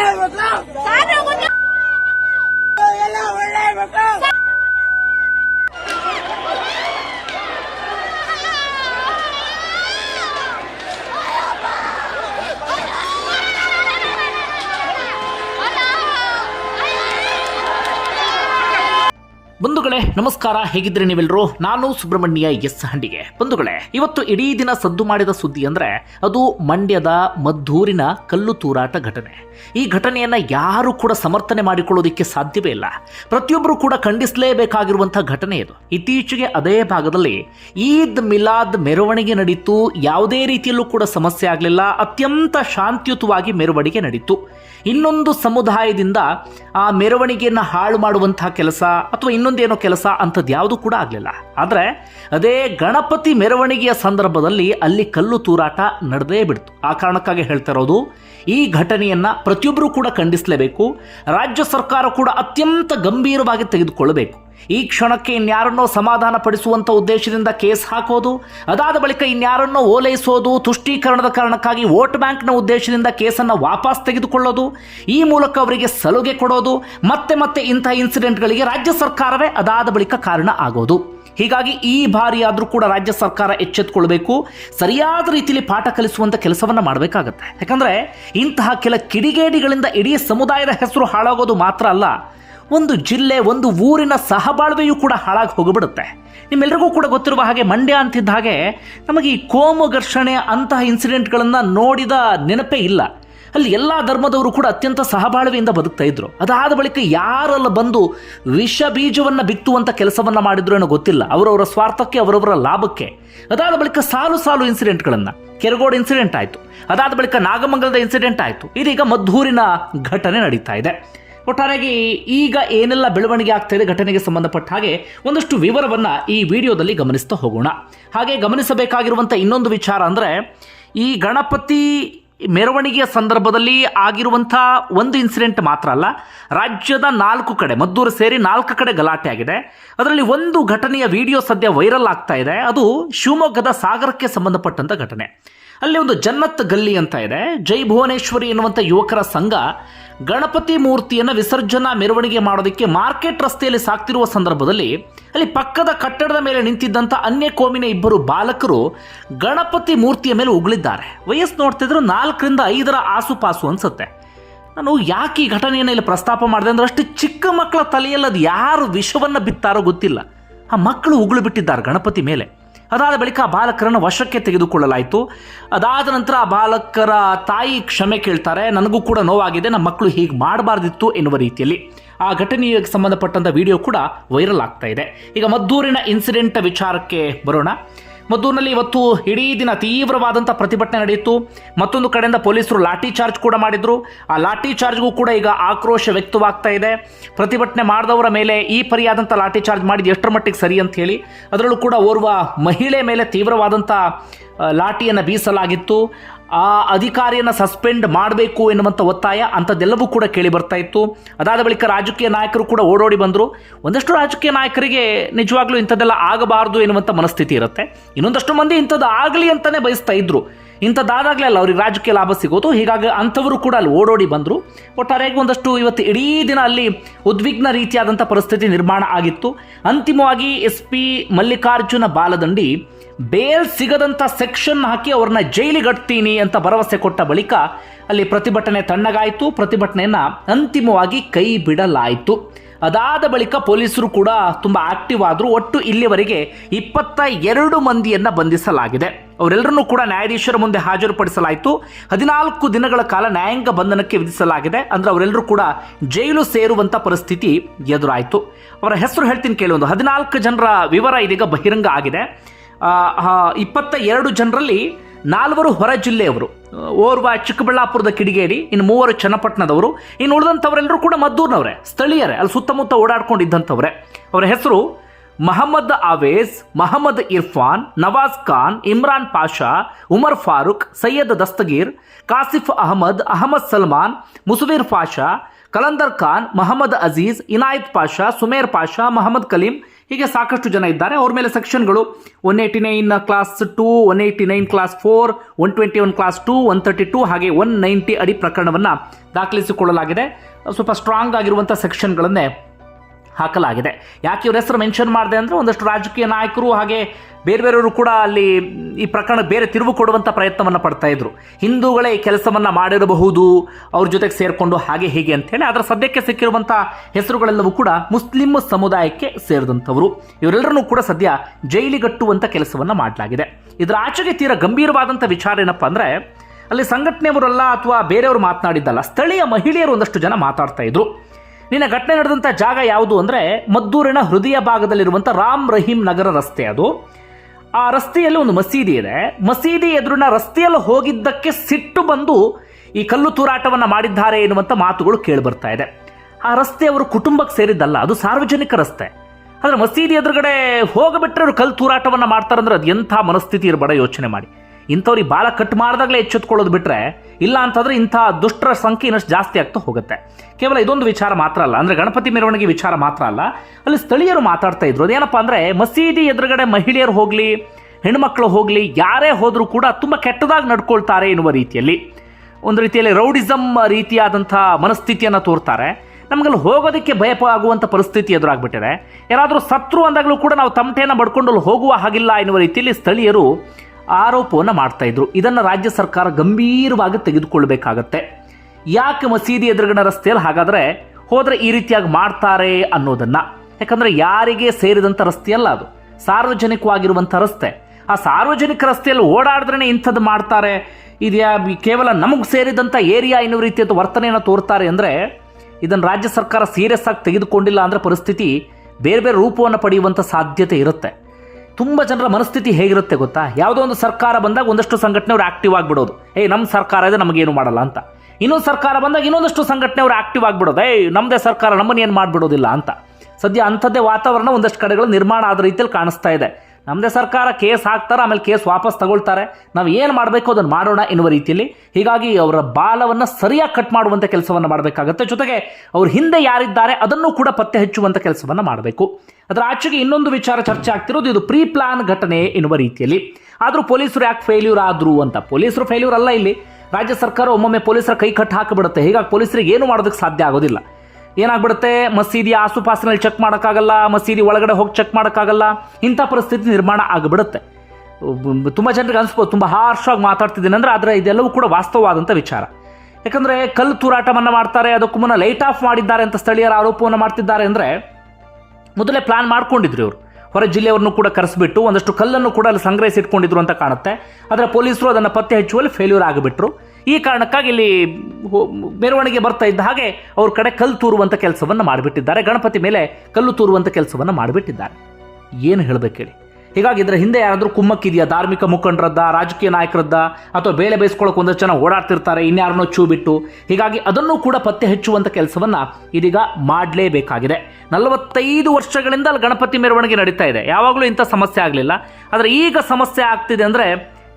ಒಳ್ಳೆ ಮಕ್ಕಳು ಬಂಧುಗಳೇ, ನಮಸ್ಕಾರ. ಹೇಗಿದ್ರೆ ನೀವೆಲ್ಲರೂ ನಾನು ಸುಬ್ರಹ್ಮಣ್ಯ ಎಸ್ ಹಂಡಿಗೆ. ಬಂಧುಗಳೇ, ಇವತ್ತು ಇಡೀ ದಿನ ಸದ್ದು ಮಾಡಿದ ಸುದ್ದಿ ಅಂದ್ರೆ ಅದು ಮಂಡ್ಯದ ಮದ್ದೂರಿನ ಕಲ್ಲು ತೂರಾಟ ಘಟನೆ. ಈ ಘಟನೆಯನ್ನ ಯಾರು ಕೂಡ ಸಮರ್ಥನೆ ಮಾಡಿಕೊಳ್ಳೋದಿಕ್ಕೆ ಸಾಧ್ಯವೇ ಇಲ್ಲ. ಪ್ರತಿಯೊಬ್ಬರು ಕೂಡ ಖಂಡಿಸಲೇಬೇಕಾಗಿರುವಂತಹ ಘಟನೆ ಇದು. ಇತ್ತೀಚೆಗೆ ಅದೇ ಭಾಗದಲ್ಲಿ ಈದ್ ಮಿಲಾದ್ ಮೆರವಣಿಗೆ ನಡೀತು. ಯಾವುದೇ ರೀತಿಯಲ್ಲೂ ಕೂಡ ಸಮಸ್ಯೆ ಆಗಲಿಲ್ಲ. ಅತ್ಯಂತ ಶಾಂತಿಯುತವಾಗಿ ಮೆರವಣಿಗೆ ನಡೀತು. ಇನ್ನೊಂದು ಸಮುದಾಯದಿಂದ ಆ ಮೆರವಣಿಗೆಯನ್ನು ಹಾಳು ಮಾಡುವಂತಹ ಕೆಲಸ ಅಥವಾ ಇನ್ನೊಂದೇನೋ ಕೆಲಸ ಅಂಥದ್ದು ಯಾವುದು ಕೂಡ ಆಗಲಿಲ್ಲ. ಆದರೆ ಅದೇ ಗಣಪತಿ ಮೆರವಣಿಗೆಯ ಸಂದರ್ಭದಲ್ಲಿ ಅಲ್ಲಿ ಕಲ್ಲು ತೂರಾಟ ನಡೆದೇ ಬಿಡ್ತು. ಆ ಕಾರಣಕ್ಕಾಗಿ ಹೇಳ್ತಾ ಇರೋದು, ಈ ಘಟನೆಯನ್ನ ಪ್ರತಿಯೊಬ್ಬರೂ ಕೂಡ ಖಂಡಿಸಲೇಬೇಕು. ರಾಜ್ಯ ಸರ್ಕಾರ ಕೂಡ ಅತ್ಯಂತ ಗಂಭೀರವಾಗಿ ತೆಗೆದುಕೊಳ್ಳಬೇಕು. ಈ ಕ್ಷಣಕ್ಕೆ ಇನ್ಯಾರನ್ನೋ ಸಮಾಧಾನ ಪಡಿಸುವಂಥ ಉದ್ದೇಶದಿಂದ ಕೇಸ್ ಹಾಕೋದು, ಅದಾದ ಬಳಿಕ ಇನ್ಯಾರನ್ನೋ ಓಲೈಸೋದು, ತುಷ್ಟೀಕರಣದ ಕಾರಣಕ್ಕಾಗಿ ವೋಟ್ ಬ್ಯಾಂಕ್ನ ಉದ್ದೇಶದಿಂದ ಕೇಸನ್ನು ವಾಪಸ್ ತೆಗೆದುಕೊಳ್ಳೋದು, ಈ ಮೂಲಕ ಅವರಿಗೆ ಸಲುಗೆ ಕೊಡೋದು, ಮತ್ತೆ ಮತ್ತೆ ಇಂತಹ ಇನ್ಸಿಡೆಂಟ್ಗಳಿಗೆ ರಾಜ್ಯ ಸರ್ಕಾರವೇ ಅದಾದ ಬಳಿಕ ಕಾರಣ ಆಗೋದು. ಹೀಗಾಗಿ ಈ ಬಾರಿಯಾದರೂ ಕೂಡ ರಾಜ್ಯ ಸರ್ಕಾರ ಎಚ್ಚೆತ್ತುಕೊಳ್ಬೇಕು ಸರಿಯಾದ ರೀತಿಯಲ್ಲಿ ಪಾಠ ಕಲಿಸುವಂಥ ಕೆಲಸವನ್ನು ಮಾಡಬೇಕಾಗತ್ತೆ. ಯಾಕಂದರೆ ಇಂತಹ ಕೆಲ ಕಿಡಿಗೇಡಿಗಳಿಂದ ಇಡೀ ಸಮುದಾಯದ ಹೆಸರು ಹಾಳಾಗೋದು ಮಾತ್ರ ಅಲ್ಲ ಒಂದು ಜಿಲ್ಲೆ, ಒಂದು ಊರಿನ ಸಹಬಾಳ್ವೆಯೂ ಕೂಡ ಹಾಳಾಗಿ ಹೋಗಿಬಿಡುತ್ತೆ. ನಿಮ್ಮೆಲ್ಲರಿಗೂ ಕೂಡ ಗೊತ್ತಿರುವ ಹಾಗೆ ಮಂಡ್ಯ ಅಂತಿದ್ದ ಹಾಗೆ ನಮಗೆ ಈ ಕೋಮು ಘರ್ಷಣೆ ಅಂತಹ ಇನ್ಸಿಡೆಂಟ್ಗಳನ್ನು ನೋಡಿದ ನೆನಪೇ ಇಲ್ಲ. ಅಲ್ಲಿ ಎಲ್ಲ ಧರ್ಮದವರು ಕೂಡ ಅತ್ಯಂತ ಸಹಬಾಳ್ವೆಯಿಂದ ಬದುಕ್ತಾ ಇದ್ರು. ಅದಾದ ಬಳಿಕ ಯಾರೆಲ್ಲ ಬಂದು ವಿಷ ಬೀಜವನ್ನು ಬಿತ್ತುವಂಥ ಕೆಲಸವನ್ನು ಮಾಡಿದ್ರು ಏನೋ ಗೊತ್ತಿಲ್ಲ. ಅವರವರ ಸ್ವಾರ್ಥಕ್ಕೆ, ಅವರವರ ಲಾಭಕ್ಕೆ. ಅದಾದ ಬಳಿಕ ಸಾಲು ಸಾಲು ಇನ್ಸಿಡೆಂಟ್ಗಳನ್ನು ಕೆರಗೋಡು ಇನ್ಸಿಡೆಂಟ್ ಆಯಿತು. ಅದಾದ ಬಳಿಕ ನಾಗಮಂಗಲದ ಇನ್ಸಿಡೆಂಟ್ ಆಯಿತು. ಇದೀಗ ಮದ್ದೂರಿನ ಘಟನೆ ನಡೀತಾ ಇದೆ. ಒಟ್ಟಾರೆಯಾಗಿ ಈಗ ಏನೆಲ್ಲ ಬೆಳವಣಿಗೆ ಆಗ್ತಾ ಘಟನೆಗೆ ಸಂಬಂಧಪಟ್ಟ ಹಾಗೆ ಒಂದಷ್ಟು ವಿವರವನ್ನ ಈ ವಿಡಿಯೋದಲ್ಲಿ ಗಮನಿಸ್ತಾ ಹೋಗೋಣ. ಹಾಗೆ ಗಮನಿಸಬೇಕಾಗಿರುವಂಥ ಇನ್ನೊಂದು ವಿಚಾರ ಅಂದರೆ ಈ ಗಣಪತಿ ಮೆರವಣಿಗೆಯ ಸಂದರ್ಭದಲ್ಲಿ ಆಗಿರುವಂಥ ಒಂದು ಇನ್ಸಿಡೆಂಟ್ ಮಾತ್ರ ಅಲ್ಲ, ರಾಜ್ಯದ ನಾಲ್ಕು ಕಡೆ, ಮದ್ದೂರು ಸೇರಿ ನಾಲ್ಕು ಕಡೆ ಗಲಾಟೆ ಆಗಿದೆ. ಅದರಲ್ಲಿ ಒಂದು ಘಟನೆಯ ವಿಡಿಯೋ ಸದ್ಯ ವೈರಲ್ ಆಗ್ತಾ ಇದೆ, ಅದು ಶಿವಮೊಗ್ಗದ ಸಾಗರಕ್ಕೆ ಸಂಬಂಧಪಟ್ಟಂತ ಘಟನೆ. ಅಲ್ಲಿ ಒಂದು ಜನ್ನತ್ ಗಲ್ಲಿ ಅಂತ ಇದೆ. ಜೈ ಭುವನೇಶ್ವರಿ ಎನ್ನುವಂಥ ಯುವಕರ ಸಂಘ ಗಣಪತಿ ಮೂರ್ತಿಯನ್ನು ವಿಸರ್ಜನಾ ಮೆರವಣಿಗೆ ಮಾಡೋದಕ್ಕೆ ಮಾರ್ಕೆಟ್ ರಸ್ತೆಯಲ್ಲಿ ಸಾಕ್ತಿರುವ ಸಂದರ್ಭದಲ್ಲಿ ಅಲ್ಲಿ ಪಕ್ಕದ ಕಟ್ಟಡದ ಮೇಲೆ ನಿಂತಿದ್ದಂಥ ಅನ್ಯ ಕೋಮಿನ ಇಬ್ಬರು ಬಾಲಕರು ಗಣಪತಿ ಮೂರ್ತಿಯ ಮೇಲೆ ಉಗುಳಿದ್ದಾರೆ. ವಯಸ್ಸು ನೋಡ್ತಿದ್ರು ನಾಲ್ಕರಿಂದ ಐದರ ಆಸುಪಾಸು ಅನಿಸುತ್ತೆ. ನಾನು ಯಾಕೆ ಈ ಘಟನೆಯನ್ನು ಇಲ್ಲಿ ಪ್ರಸ್ತಾಪ ಮಾಡಿದೆ ಅಂದ್ರೆ ಅಷ್ಟು ಚಿಕ್ಕ ಮಕ್ಕಳ ತಲೆಯಲ್ಲಿ ಅದು ಯಾರು ವಿಷವನ್ನು ಬಿತ್ತಾರೋ ಗೊತ್ತಿಲ್ಲ. ಆ ಮಕ್ಕಳು ಉಗುಳು ಬಿಟ್ಟಿದ್ದಾರೆ ಗಣಪತಿ ಮೇಲೆ. ಅದಾದ ಬಳಿಕ ಆ ಬಾಲಕರನ್ನು ವಶಕ್ಕೆ ತೆಗೆದುಕೊಳ್ಳಲಾಯಿತು. ಅದಾದ ನಂತರ ಆ ಬಾಲಕರ ತಾಯಿ ಕ್ಷಮೆ ಕೇಳ್ತಾರೆ. ನನಗೂ ಕೂಡ ನೋವಾಗಿದೆ. ನಮ್ಮ ಮಕ್ಕಳು ಹೀಗೆ ಮಾಡಬಾರ್ದಿತ್ತು ಎನ್ನುವ ರೀತಿಯಲ್ಲಿ. ಆ ಘಟನೆಗೆ ಸಂಬಂಧಪಟ್ಟಂಥ ವಿಡಿಯೋ ಕೂಡ ವೈರಲ್ ಆಗ್ತಾ ಇದೆ. ಈಗ ಮದ್ದೂರಿನ ಇನ್ಸಿಡೆಂಟ್ ವಿಚಾರಕ್ಕೆ ಬರೋಣ. ಮದ್ದೂರಿನಲ್ಲಿ ಇವತ್ತು ಇಡೀ ದಿನ ತೀವ್ರವಾದಂಥ ಪ್ರತಿಭಟನೆ ನಡೆಯಿತು. ಮತ್ತೊಂದು ಕಡೆಯಿಂದ ಪೊಲೀಸರು ಲಾಠಿ ಚಾರ್ಜ್ ಕೂಡ ಮಾಡಿದ್ರು. ಆ ಲಾಠಿ ಚಾರ್ಜ್ಗೂ ಕೂಡ ಈಗ ಆಕ್ರೋಶ ವ್ಯಕ್ತವಾಗ್ತಾ ಇದೆ. ಪ್ರತಿಭಟನೆ ಮಾಡಿದವರ ಮೇಲೆ ಈ ಪರಿಯಾದಂಥ ಲಾಠಿ ಚಾರ್ಜ್ ಮಾಡಿದ ಎಷ್ಟರ ಮಟ್ಟಿಗೆ ಸರಿ ಅಂತ ಹೇಳಿ ಅದರಲ್ಲೂ ಕೂಡ ಓರ್ವ ಮಹಿಳೆ ಮೇಲೆ ತೀವ್ರವಾದಂಥ ಲಾಠಿಯನ್ನು ಬೀಸಲಾಗಿತ್ತು. ಆ ಅಧಿಕಾರಿಯನ್ನು ಸಸ್ಪೆಂಡ್ ಮಾಡಬೇಕು ಎನ್ನುವಂಥ ಒತ್ತಾಯ ಅಂಥದ್ದೆಲ್ಲವೂ ಕೂಡ ಕೇಳಿ ಬರ್ತಾ ಇತ್ತು. ಅದಾದ ಬಳಿಕ ರಾಜಕೀಯ ನಾಯಕರು ಕೂಡ ಓಡೋಡಿ ಬಂದರು. ಒಂದಷ್ಟು ರಾಜಕೀಯ ನಾಯಕರಿಗೆ ನಿಜವಾಗ್ಲೂ ಇಂಥದ್ದೆಲ್ಲ ಆಗಬಾರ್ದು ಎನ್ನುವಂಥ ಮನಸ್ಥಿತಿ ಇರುತ್ತೆ. ಇನ್ನೊಂದಷ್ಟು ಮಂದಿ ಇಂಥದ್ದು ಆಗಲಿ ಅಂತಲೇ ಬಯಸ್ತಾ ಇದ್ರು. ಇಂಥದ್ದಾದಾಗಲೇ ಅಲ್ಲ, ಅವ್ರಿಗೆ ರಾಜಕೀಯ ಲಾಭ ಸಿಗೋದು. ಹೀಗಾಗಿ ಅಂಥವರು ಕೂಡ ಅಲ್ಲಿ ಓಡೋಡಿ ಬಂದರು. ಒಟ್ಟಾರೆಯಾಗಿ ಒಂದಷ್ಟು ಇವತ್ತು ಇಡೀ ದಿನ ಅಲ್ಲಿ ಉದ್ವಿಗ್ನ ರೀತಿಯಾದಂಥ ಪರಿಸ್ಥಿತಿ ನಿರ್ಮಾಣ ಆಗಿತ್ತು. ಅಂತಿಮವಾಗಿ S P Mallikarjuna Baladandi bail ಸಿಗದಂಥ section ಹಾಕಿ ಅವ್ರನ್ನ ಜೈಲಿಗಟ್ತೀನಿ ಅಂತ ಭರವಸೆ ಕೊಟ್ಟ ಬಳಿಕ ಅಲ್ಲಿ ಪ್ರತಿಭಟನೆ ತಣ್ಣಗಾಯಿತು. ಪ್ರತಿಭಟನೆಯನ್ನು ಅಂತಿಮವಾಗಿ ಕೈ ಬಿಡಲಾಯಿತು. ಅದಾದ ಬಳಿಕ ಪೊಲೀಸರು ಕೂಡ ತುಂಬಾ ಆಕ್ಟಿವ್ ಆದರೂ. ಒಟ್ಟು ಇಲ್ಲಿವರೆಗೆ ಇಪ್ಪತ್ತ ಎರಡು ಮಂದಿಯನ್ನು ಬಂಧಿಸಲಾಗಿದೆ. ಅವರೆಲ್ಲರನ್ನೂ ಕೂಡ ನ್ಯಾಯಾಧೀಶರ ಮುಂದೆ ಹಾಜರುಪಡಿಸಲಾಯಿತು. ಹದಿನಾಲ್ಕು ದಿನಗಳ ಕಾಲ ನ್ಯಾಯಾಂಗ ಬಂಧನಕ್ಕೆ ವಿಧಿಸಲಾಗಿದೆ. ಅಂದ್ರೆ ಅವರೆಲ್ಲರೂ ಕೂಡ ಜೈಲು ಸೇರುವಂತ ಪರಿಸ್ಥಿತಿ ಎದುರಾಯಿತು. ಅವರ ಹೆಸರು ಹೇಳ್ತೀನಿ ಕೇಳಿ ಒಂದು. ಹದಿನಾಲ್ಕು ಜನರ ವಿವರ ಇದೀಗ ಬಹಿರಂಗ ಆಗಿದೆ. ಇಪ್ಪತ್ತ ಎರಡು ಜನರಲ್ಲಿ ನಾಲ್ವರು ಹೊರ ಜಿಲ್ಲೆಯವರು. ಓರ್ವ ಚಿಕ್ಕಬಳ್ಳಾಪುರದ ಕಿಡಿಗೇಡಿ, ಇನ್ನು ಮೂವರು ಚನ್ನಪಟ್ಟಣದವರು, ಇನ್ನು ಉಳಿದಂಥವರೆಲ್ಲರೂ ಕೂಡ ಮದ್ದೂರಿನವರೇ, ಸ್ಥಳೀಯರೇ, ಅಲ್ಲಿ ಸುತ್ತಮುತ್ತ ಓಡಾಡ್ಕೊಂಡಿದ್ದಂಥವ್ರೆ. ಅವರ ಹೆಸರು ಮಹಮ್ಮದ್ ಆವೇಜ್, ಮಹಮ್ಮದ್ ಇರ್ಫಾನ್, ನವಾಜ್ ಖಾನ್, ಇಮ್ರಾನ್ ಪಾಷಾ, ಉಮರ್ ಫಾರೂಕ್, ಸೈಯದ್ ದಸ್ತಗೀರ್, ಕಾಸಿಫ್ ಅಹಮದ್ ಅಹಮದ್ ಸಲ್ಮಾನ್, ಮುಸುವೀರ್ ಪಾಷಾ, ಕಲಂದರ್ ಖಾನ್, ಮಹಮ್ಮದ್ ಅಜೀಜ್, ಇನಾಯತ್ ಪಾಷಾ, ಸುಮೇರ್ ಪಾಷಾ, ಮಹಮ್ಮದ್ ಕಲೀಂ ಹೀಗೆ ಸಾಕಷ್ಟು ಜನ ಇದ್ದಾರೆ. ಅವ್ರ ಮೇಲೆ ಸೆಕ್ಷನ್ಗಳು one eighty nine class two one eighty nine class four one twenty one class two one thirty two ಹಾಗೆ ಒನ್ ನೈಂಟಿ ಅಡಿ ಪ್ರಕರಣವನ್ನು ದಾಖಲಿಸಿಕೊಳ್ಳಲಾಗಿದೆ. ಸ್ವಲ್ಪ ಸ್ಟ್ರಾಂಗ್ ಆಗಿರುವಂಥ ಸೆಕ್ಷನ್ಗಳನ್ನೇ ಹಾಕಲಾಗಿದೆ. ಯಾಕೆ ಇವ್ರ ಹೆಸರು ಮೆನ್ಷನ್ ಮಾಡಿದೆ ಅಂದರೆ ಒಂದಷ್ಟು ರಾಜಕೀಯ ನಾಯಕರು ಹಾಗೆ ಬೇರೆ ಬೇರೆಯವರು ಕೂಡ ಅಲ್ಲಿ ಈ ಪ್ರಕರಣ ಬೇರೆ ತಿರುವು ಕೊಡುವಂಥ ಪ್ರಯತ್ನವನ್ನು ಪಡ್ತಾ ಇದ್ರು. ಹಿಂದೂಗಳೇ ಈ ಕೆಲಸವನ್ನು ಮಾಡಿರಬಹುದು, ಅವ್ರ ಜೊತೆಗೆ ಸೇರಿಕೊಂಡು ಹಾಗೆ ಹೀಗೆ ಅಂತೇಳಿ. ಅದರ ಸದ್ಯಕ್ಕೆ ಸಿಕ್ಕಿರುವಂಥ ಹೆಸರುಗಳೆಲ್ಲವೂ ಕೂಡ ಮುಸ್ಲಿಂ ಸಮುದಾಯಕ್ಕೆ ಸೇರಿದಂಥವರು. ಇವರೆಲ್ಲರನ್ನೂ ಕೂಡ ಸದ್ಯ ಜೈಲಿಗಟ್ಟುವಂಥ ಕೆಲಸವನ್ನು ಮಾಡಲಾಗಿದೆ. ಇದರ ಆಚೆಗೆ ತೀರ ಗಂಭೀರವಾದಂಥ ವಿಚಾರ ಏನಪ್ಪ ಅಂದರೆ, ಅಲ್ಲಿ ಸಂಘಟನೆಯವರಲ್ಲ ಅಥವಾ ಬೇರೆಯವರು ಮಾತನಾಡಿದ್ದಲ್ಲ, ಸ್ಥಳೀಯ ಮಹಿಳೆಯರು ಒಂದಷ್ಟು ಜನ ಮಾತಾಡ್ತಾ ಇದ್ರು. ನಿನ್ನ ಘಟನೆ ನಡೆದಂಥ ಜಾಗ ಯಾವುದು ಅಂದರೆ ಮದ್ದೂರಿನ ಹೃದಯ ಭಾಗದಲ್ಲಿರುವಂಥ ರಾಮ್ ರಹೀಂ ನಗರ ರಸ್ತೆ ಅದು. ಆ ರಸ್ತೆಯಲ್ಲಿ ಒಂದು ಮಸೀದಿ ಇದೆ. ಮಸೀದಿ ಎದುರಿನ ರಸ್ತೆಯಲ್ಲಿ ಹೋಗಿದ್ದಕ್ಕೆ ಸಿಟ್ಟು ಬಂದು ಈ ಕಲ್ಲು ತೂರಾಟವನ್ನು ಮಾಡಿದ್ದಾರೆ ಎನ್ನುವಂಥ ಮಾತುಗಳು ಕೇಳಿಬರ್ತಾ ಇದೆ. ಆ ರಸ್ತೆ ಅವರು ಕುಟುಂಬಕ್ಕೆ ಸೇರಿದ್ದಲ್ಲ, ಅದು ಸಾರ್ವಜನಿಕ ರಸ್ತೆ. ಆದರೆ ಮಸೀದಿ ಎದುರುಗಡೆ ಹೋಗಿಬಿಟ್ರೆ ಅವರು ಕಲ್ಲು ತೂರಾಟವನ್ನು ಮಾಡ್ತಾರೆ ಅಂದರೆ ಅದು ಎಂಥ ಮನಸ್ಥಿತಿ ಇರಬೇಡ ಯೋಚನೆ ಮಾಡಿ. ಇಂಥವ್ರಿಗೆ ಬಾಲ ಕಟ್ ಮಾಡಿದಾಗಲೇ ಎಚ್ಚೆತ್ಕೊಳ್ಳೋದು ಬಿಟ್ಟರೆ ಇಲ್ಲ ಅಂತಂದ್ರೆ ಇಂಥ ದುಷ್ಟರ ಸಂಖ್ಯೆ ಇನ್ನಷ್ಟು ಜಾಸ್ತಿ ಆಗ್ತಾ ಹೋಗುತ್ತೆ. ಕೇವಲ ಇದೊಂದು ವಿಚಾರ ಮಾತ್ರ ಅಲ್ಲ, ಅಂದರೆ ಗಣಪತಿ ಮೆರವಣಿಗೆ ವಿಚಾರ ಮಾತ್ರ ಅಲ್ಲ, ಅಲ್ಲಿ ಸ್ಥಳೀಯರು ಮಾತಾಡ್ತಾ ಇದ್ರು. ಅದೇನಪ್ಪ ಅಂದರೆ ಮಸೀದಿ ಎದುರುಗಡೆ ಮಹಿಳೆಯರು ಹೋಗಲಿ ಹೆಣ್ಮಕ್ಳು ಹೋಗಲಿ, ಯಾರೇ ಹೋದರೂ ಕೂಡ ತುಂಬ ಕೆಟ್ಟದಾಗಿ ನಡ್ಕೊಳ್ತಾರೆ ಎನ್ನುವ ರೀತಿಯಲ್ಲಿ. ಒಂದು ರೀತಿಯಲ್ಲಿ ರೌಡಿಸಮ್ ರೀತಿಯಾದಂಥ ಮನಸ್ಥಿತಿಯನ್ನು ತೋರ್ತಾರೆ. ನಮಗಲ್ಲಿ ಹೋಗೋದಕ್ಕೆ ಭಯ ಆಗುವಂಥ ಪರಿಸ್ಥಿತಿ ಎದುರಾಗ್ಬಿಟ್ಟಿದೆ. ಯಾರಾದರೂ ಸತ್ರು ಅಂದಾಗಲೂ ಕೂಡ ನಾವು ತಮಟೆಯನ್ನು ಬಡ್ಕೊಂಡು ಹೋಗುವ ಹಾಗಿಲ್ಲ ಎನ್ನುವ ರೀತಿಯಲ್ಲಿ ಸ್ಥಳೀಯರು ಆರೋಪವನ್ನು ಮಾಡ್ತಾ ಇದ್ರು. ಇದನ್ನು ರಾಜ್ಯ ಸರ್ಕಾರ ಗಂಭೀರವಾಗಿ ತೆಗೆದುಕೊಳ್ಬೇಕಾಗತ್ತೆ. ಯಾಕೆ ಮಸೀದಿ ಎದುರುಗಡೆ ರಸ್ತೆಯಲ್ಲಿ ಹಾಗಾದರೆ ಹೋದರೆ ಈ ರೀತಿಯಾಗಿ ಮಾಡ್ತಾರೆ ಅನ್ನೋದನ್ನು. ಯಾಕಂದರೆ ಯಾರಿಗೆ ಸೇರಿದಂಥ ರಸ್ತೆಯಲ್ಲ ಅದು. ಸಾರ್ವಜನಿಕವಾಗಿರುವಂಥ ರಸ್ತೆ. ಆ ಸಾರ್ವಜನಿಕ ರಸ್ತೆಯಲ್ಲಿ ಓಡಾಡಿದ್ರೇ ಇಂಥದ್ದು ಮಾಡ್ತಾರೆ. ಇದೆಯಾ ಕೇವಲ ನಮಗೆ ಸೇರಿದಂಥ ಏರಿಯಾ ಎನ್ನುವ ರೀತಿಯದ್ದು ವರ್ತನೆಯನ್ನು ತೋರ್ತಾರೆ ಅಂದರೆ ಇದನ್ನು ರಾಜ್ಯ ಸರ್ಕಾರ ಸೀರಿಯಸ್ ಆಗಿ ತೆಗೆದುಕೊಂಡಿಲ್ಲ ಅಂದರೆ ಪರಿಸ್ಥಿತಿ ಬೇರೆ ಬೇರೆ ರೂಪವನ್ನು ಪಡೆಯುವಂಥ ಸಾಧ್ಯತೆ ಇರುತ್ತೆ. ತುಂಬ ಜನರ ಮನಸ್ಥಿತಿ ಹೇಗಿರುತ್ತೆ ಗೊತ್ತಾ? ಯಾವುದೋ ಒಂದು ಸರ್ಕಾರ ಬಂದಾಗ ಒಂದಷ್ಟು ಸಂಘಟನೆಯವರು ಆಕ್ಟಿವ್ ಆಗಿಬಿಡೋದು. ಏಯ್ ನಮ್ಮ ಸರ್ಕಾರ ಇದೆ, ನಮಗೇನು ಮಾಡಲ್ಲ ಅಂತ. ಇನ್ನೊಂದು ಸರ್ಕಾರ ಬಂದಾಗ ಇನ್ನೊಂದಷ್ಟು ಸಂಘಟನೆಯವರು ಆಕ್ಟಿವ್ ಆಗಿಬಿಡೋದು. ಏಯ್ ನಮ್ಮದೇ ಸರ್ಕಾರ ನಮ್ಮನ್ನು ಏನು ಮಾಡಿಬಿಡೋದಿಲ್ಲ ಅಂತ. ಸದ್ಯ ಅಂಥದ್ದೇ ವಾತಾವರಣ ಒಂದಷ್ಟು ಕಡೆಗಳು ನಿರ್ಮಾಣ ಆದ ರೀತಿಯಲ್ಲಿ ಕಾಣಿಸ್ತಾ ಇದೆ. ನಮ್ಮದೇ ಸರ್ಕಾರ ಕೇಸ್ ಹಾಕ್ತಾರೆ, ಆಮೇಲೆ ಕೇಸ್ ವಾಪಸ್ ತಗೊಳ್ತಾರೆ. ನಾವು ಏನು ಮಾಡಬೇಕು ಅದನ್ನು ಮಾಡೋಣ ಎನ್ನುವ ರೀತಿಯಲ್ಲಿ. ಹೀಗಾಗಿ ಅವರ ಬಾಲವನ್ನು ಸರಿಯಾಗಿ ಕಟ್ ಮಾಡುವಂಥ ಕೆಲಸವನ್ನು ಮಾಡಬೇಕಾಗತ್ತೆ. ಜೊತೆಗೆ ಅವ್ರ ಹಿಂದೆ ಯಾರಿದ್ದಾರೆ ಅದನ್ನು ಕೂಡ ಪತ್ತೆ ಹಚ್ಚುವಂಥ ಕೆಲಸವನ್ನು ಮಾಡಬೇಕು. ಅದರ ಆಚೆಗೆ ಇನ್ನೊಂದು ವಿಚಾರ ಚರ್ಚೆ ಆಗ್ತಿರೋದು, ಇದು ಪ್ರೀ ಪ್ಲಾನ್ ಘಟನೆ ಎನ್ನುವ ರೀತಿಯಲ್ಲಿ. ಆದರೂ ಪೊಲೀಸರು ಯಾಕೆ ಫೇಲ್ಯೂರ್ ಆದರು ಅಂತ. ಪೊಲೀಸರು ಫೇಲ್ಯೂರ್ ಅಲ್ಲ ಇಲ್ಲಿ. ರಾಜ್ಯ ಸರ್ಕಾರ ಒಮ್ಮೊಮ್ಮೆ ಪೊಲೀಸರ ಕೈ ಕಟ್ಟು ಹಾಕಿಬಿಡುತ್ತೆ. ಹೀಗಾಗಿ ಪೊಲೀಸರಿಗೆ ಏನು ಮಾಡೋದಕ್ಕೆ ಸಾಧ್ಯ ಆಗೋದಿಲ್ಲ. ಏನಾಗ್ಬಿಡುತ್ತೆ? ಮಸೀದಿ ಆಸುಪಾಸಿನಲ್ಲಿ ಚೆಕ್ ಮಾಡೋಕ್ಕಾಗಲ್ಲ, ಮಸೀದಿ ಒಳಗಡೆ ಹೋಗಿ ಚೆಕ್ ಮಾಡೋಕ್ಕಾಗಲ್ಲ, ಇಂಥ ಪರಿಸ್ಥಿತಿ ನಿರ್ಮಾಣ ಆಗಿಬಿಡುತ್ತೆ. ತುಂಬ ಜನರಿಗೆ ಅನಿಸ್ಬೋದು, ತುಂಬ ಹಾರ್ಷವಾಗಿ ಮಾತಾಡ್ತಿದ್ದೀನಿ ಅಂದರೆ ಆದರೆ ಇದೆಲ್ಲವೂ ಕೂಡ ವಾಸ್ತವವಾದಂಥ ವಿಚಾರ. ಯಾಕಂದರೆ ಕಲ್ಲು ತೂರಾಟವನ್ನು ಮಾಡ್ತಾರೆ, ಅದಕ್ಕೂ ಮುನ್ನ ಲೈಟ್ ಆಫ್ ಮಾಡಿದ್ದಾರೆ ಅಂತ ಸ್ಥಳೀಯರ ಆರೋಪವನ್ನು ಮಾಡ್ತಿದ್ದಾರೆ ಅಂದರೆ, ಮೊದಲೇ ಪ್ಲಾನ್ ಮಾಡ್ಕೊಂಡಿದ್ರು ಇವರು. ಹೊರ ಜಿಲ್ಲೆಯವರನ್ನು ಕೂಡ ಕರೆಸಿಬಿಟ್ಟು ಒಂದಷ್ಟು ಕಲ್ಲನ್ನು ಕೂಡ ಅಲ್ಲಿ ಸಂಗ್ರಹಿಸಿಟ್ಕೊಂಡಿದ್ರು ಅಂತ ಕಾಣುತ್ತೆ. ಆದರೆ ಪೊಲೀಸರು ಅದನ್ನು ಪತ್ತೆ ಹಚ್ಚುವಲ್ಲಿ ಫೇಲ್ಯೂರ್ ಆಗಿಬಿಟ್ರು. ಈ ಕಾರಣಕ್ಕಾಗಿ ಇಲ್ಲಿ ಮೆರವಣಿಗೆ ಬರ್ತಾ ಇದ್ದ ಹಾಗೆ ಅವ್ರ ಕಡೆ ಕಲ್ಲು ತೂರುವಂಥ ಕೆಲಸವನ್ನು ಮಾಡಿಬಿಟ್ಟಿದ್ದಾರೆ. ಗಣಪತಿ ಮೇಲೆ ಕಲ್ಲು ತೂರುವಂಥ ಕೆಲಸವನ್ನು ಮಾಡಿಬಿಟ್ಟಿದ್ದಾರೆ. ಏನು ಹೇಳಬೇಕು ಹೇಳಿ? ಹೀಗಾಗಿ ಇದರ ಹಿಂದೆ ಯಾರಾದರೂ ಕುಮ್ಮಕ್ಕಿದೆಯಾ? ಧಾರ್ಮಿಕ ಮುಖಂಡರದ್ದ? ರಾಜಕೀಯ ನಾಯಕರದ್ದ? ಅಥವಾ ಬೇಳೆ ಬೇಯಿಸ್ಕೊಳ್ಳೋಕೆ ಒಂದಷ್ಟು ಜನ ಓಡಾಡ್ತಿರ್ತಾರೆ, ಇನ್ಯಾರನ್ನೋ ಚೂ ಬಿಟ್ಟು ಹೀಗಾಗಿ ಅದನ್ನು ಕೂಡ ಪತ್ತೆ ಹಚ್ಚುವಂಥ ಕೆಲಸವನ್ನು ಇದೀಗ ಮಾಡಲೇಬೇಕಾಗಿದೆ. ನಲವತ್ತೈದು ವರ್ಷಗಳಿಂದ ಅಲ್ಲಿ ಗಣಪತಿ ಮೆರವಣಿಗೆ ನಡೀತಾ ಇದೆ. ಯಾವಾಗಲೂ ಇಂಥ ಸಮಸ್ಯೆ ಆಗಲಿಲ್ಲ. ಆದರೆ ಈಗ ಸಮಸ್ಯೆ ಆಗ್ತಿದೆ ಅಂದರೆ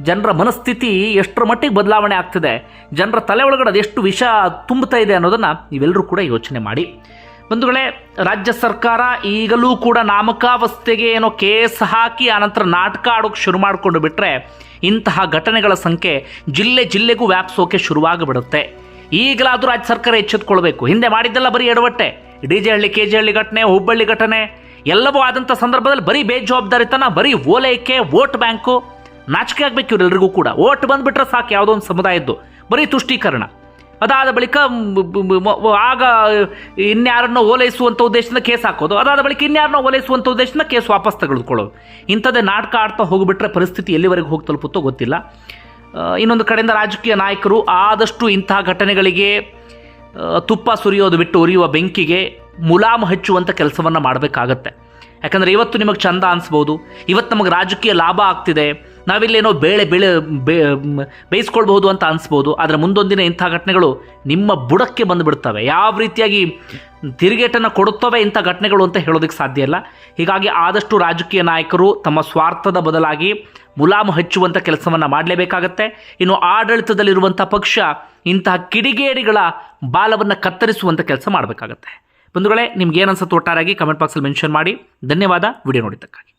ಜನರ ಮನಸ್ಥಿತಿ ಎಷ್ಟರ ಮಟ್ಟಿಗೆ ಬದಲಾವಣೆ ಆಗ್ತಿದೆ? ಜನರ ತಲೆ ಒಳಗಡೆ ಅದೆಷ್ಟು ವಿಷ ತುಂಬುತ್ತಾ ಇದೆ ಅನ್ನೋದನ್ನು ನೀವೆಲ್ಲರೂ ಕೂಡ ಯೋಚನೆ ಮಾಡಿ. ಬಂಧುಗಳೇ, ರಾಜ್ಯ ಸರ್ಕಾರ ಈಗಲೂ ಕೂಡ ನಾಮಕಾವಸ್ಥೆಗೆ ಏನೋ ಕೇಸ್ ಹಾಕಿ, ಆನಂತರ ನಾಟಕ ಆಡೋಕೆ ಶುರು ಮಾಡಿಕೊಂಡು ಬಿಟ್ಟರೆ ಇಂತಹ ಘಟನೆಗಳ ಸಂಖ್ಯೆ ಜಿಲ್ಲೆ ಜಿಲ್ಲೆಗೂ ವ್ಯಾಪಿಸೋಕೆ ಶುರುವಾಗಿಬಿಡುತ್ತೆ. ಈಗಲಾದರೂ ರಾಜ್ಯ ಸರ್ಕಾರ ಎಚ್ಚೆತ್ಕೊಳ್ಬೇಕು. ಹಿಂದೆ ಮಾಡಿದ್ದೆಲ್ಲ ಬರೀ ಎಡವಟ್ಟೆ. D J Halli K J Halli ಘಟನೆ, ಹುಬ್ಬಳ್ಳಿ ಘಟನೆ, ಎಲ್ಲವೂ ಆದಂಥ ಸಂದರ್ಭದಲ್ಲಿ ಬರೀ ಬೇಜವಾಬ್ದಾರಿತನ, ಬರೀ ಓಲೈಕೆ, ವೋಟ್ ಬ್ಯಾಂಕು ನಾಚಿಕೆ ಆಗಬೇಕು ಇವರೆಲ್ಲರಿಗೂ ಕೂಡ. ಓಟ್ ಬಂದುಬಿಟ್ರೆ ಸಾಕು, ಯಾವುದೋ ಒಂದು ಸಮುದಾಯದ್ದು. ಬರೀ ತುಷ್ಟೀಕರಣ. ಅದಾದ ಬಳಿಕ ಆಗ ಇನ್ಯಾರನ್ನ ಓಲೈಸುವಂಥ ಉದ್ದೇಶದಿಂದ ಕೇಸ್ ಹಾಕೋದು. ಅದಾದ ಬಳಿಕ ಇನ್ಯಾರನ್ನ ಓಲೈಸುವಂಥ ಉದ್ದೇಶದಿಂದ ಕೇಸ್ ವಾಪಸ್ ತೆಗೆದುಕೊಳ್ಳೋದು. ಇಂಥದ್ದೇ ನಾಟಕ ಆಡ್ತಾ ಹೋಗಿಬಿಟ್ರೆ ಪರಿಸ್ಥಿತಿ ಎಲ್ಲಿವರೆಗೂ ಹೋಗಿ ತಲುಪುತ್ತೋ ಗೊತ್ತಿಲ್ಲ. ಇನ್ನೊಂದು ಕಡೆಯಿಂದ ರಾಜಕೀಯ ನಾಯಕರು ಆದಷ್ಟು ಇಂತಹ ಘಟನೆಗಳಿಗೆ ತುಪ್ಪ ಸುರಿಯೋದು ಬಿಟ್ಟು ಉರಿಯುವ ಬೆಂಕಿಗೆ ಮುಲಾಮು ಹಚ್ಚುವಂಥ ಕೆಲಸವನ್ನು ಮಾಡಬೇಕಾಗತ್ತೆ. ಯಾಕಂದರೆ ಇವತ್ತು ನಿಮಗೆ ಚಂದ ಅನಿಸ್ಬೋದು. ಇವತ್ತು ನಮಗೆ ರಾಜಕೀಯ ಲಾಭ ಆಗ್ತಿದೆ. ನಾವಿಲ್ಲೇನೋ ಬೇಳೆ ಬೆಳೆ ಬೇ ಬೇಯಿಸ್ಕೊಳ್ಬಹುದು ಅಂತ ಅನಿಸ್ಬೋದು. ಆದರೆ ಮುಂದೊಂದಿನ ಇಂಥ ಘಟನೆಗಳು ನಿಮ್ಮ ಬುಡಕ್ಕೆ ಬಂದುಬಿಡ್ತವೆ. ಯಾವ ರೀತಿಯಾಗಿ ತಿರುಗೇಟನ್ನು ಕೊಡುತ್ತವೆ ಇಂಥ ಘಟನೆಗಳು ಅಂತ ಹೇಳೋದಕ್ಕೆ ಸಾಧ್ಯ ಇಲ್ಲ. ಹೀಗಾಗಿ ಆದಷ್ಟು ರಾಜಕೀಯ ನಾಯಕರು ತಮ್ಮ ಸ್ವಾರ್ಥದ ಬದಲಾಗಿ ಮುಲಾಮು ಹಚ್ಚುವಂಥ ಕೆಲಸವನ್ನು ಮಾಡಲೇಬೇಕಾಗತ್ತೆ. ಇನ್ನು ಆಡಳಿತದಲ್ಲಿರುವಂಥ ಪಕ್ಷ ಇಂತಹ ಕಿಡಿಗೇಡಿಗಳ ಬಾಲವನ್ನು ಕತ್ತರಿಸುವಂಥ ಕೆಲಸ ಮಾಡಬೇಕಾಗತ್ತೆ. ಬಂಧುಗಳೇ ನಿಮ್ಗೆ ಏನು ಅನ್ಸುತ್ತೆ ಒಟ್ಟಾರಾಗಿ ಕಮೆಂಟ್ ಬಾಕ್ಸಲ್ಲಿ ಮೆನ್ಷನ್ ಮಾಡಿ. ಧನ್ಯವಾದ. ವಿಡಿಯೋ ನೋಡಿದ್ದಕ್ಕಾಗಿ.